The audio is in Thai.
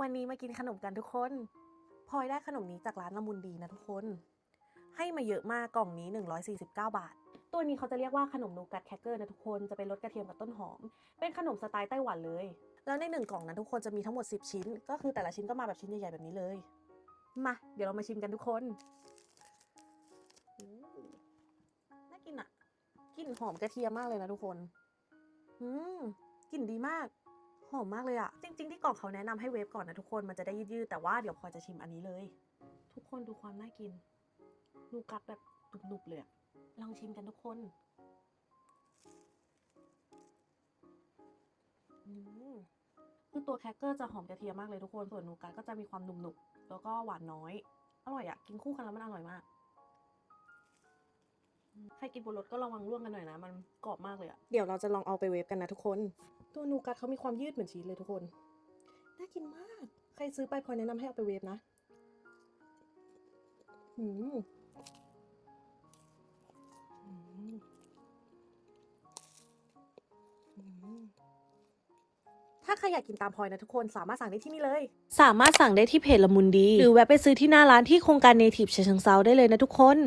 วันนี้มากินขนมกันทุกคนพลอยได้ขนมนี้จากร้านละมุนดีนะทุกคน ให้มาเยอะมากกล่องนี้ 149 บาท ตัวนี้เขาจะเรียกว่าขนมนูกัดแครกเกอร์นะทุกคนจะเป็นรสกระเทียมกับต้นหอม เป็นขนมสไตล์ไต้หวันเลย แล้วในหนึ่งกล่องนั้นทุกคนจะมีทั้งหมด 10 ชิ้น ก็คือแต่ละชิ้นก็มาแบบชิ้นใหญ่ๆแบบนี้เลย มาเดี๋ยวเรามาชิมกันทุกคนน่ากินอะกลิ่นหอมกระเทียมมากเลยนะทุกคนอืมกลิ่นดีมาก หอมมากเลยอะจริง ๆ ที่กล่องเขาแนะนำให้เวฟก่อนนะทุกคนมันจะได้ยืดๆแต่ว่าเดี๋ยวพลอยจะชิมอันนี้เลย ทุกคนดูความน่ากินนูกัดแบบหนุบๆเลยอลองชิมกันทุกคนอืมคือตัวแครกเกอร์จะหอมกระเทียมมากเลยทุกคน ส่วนนูกัดก็จะมีความหนุบๆแล้วก็หวานน้อย อร่อยอะกินคู่กันแล้วมันอร่อยมาก ใครกินบนรถก็ระวังร่วงกันหน่อยนะ มันกรอบมากเลยอะเดี๋ยวเราจะลองเอาไปเวฟกันนะทุกคน ตัวนูกัดเขามีความยืดเหมือนชีสเลยทุกคน น่ากินมาก ใครซื้อไปพลอยแนะนำให้เอาไปเวฟนะอืมอืมอืมถ้าใครอยากกินตามพลอยนะทุกคนสามารถสั่งได้ที่นี่เลย สามารถสั่งได้ที่เพจละมุนดี หรือแวะไปซื้อที่หน้าร้านที่โครงการเนทีฟเชยงเซาได้เลยนะทุกคน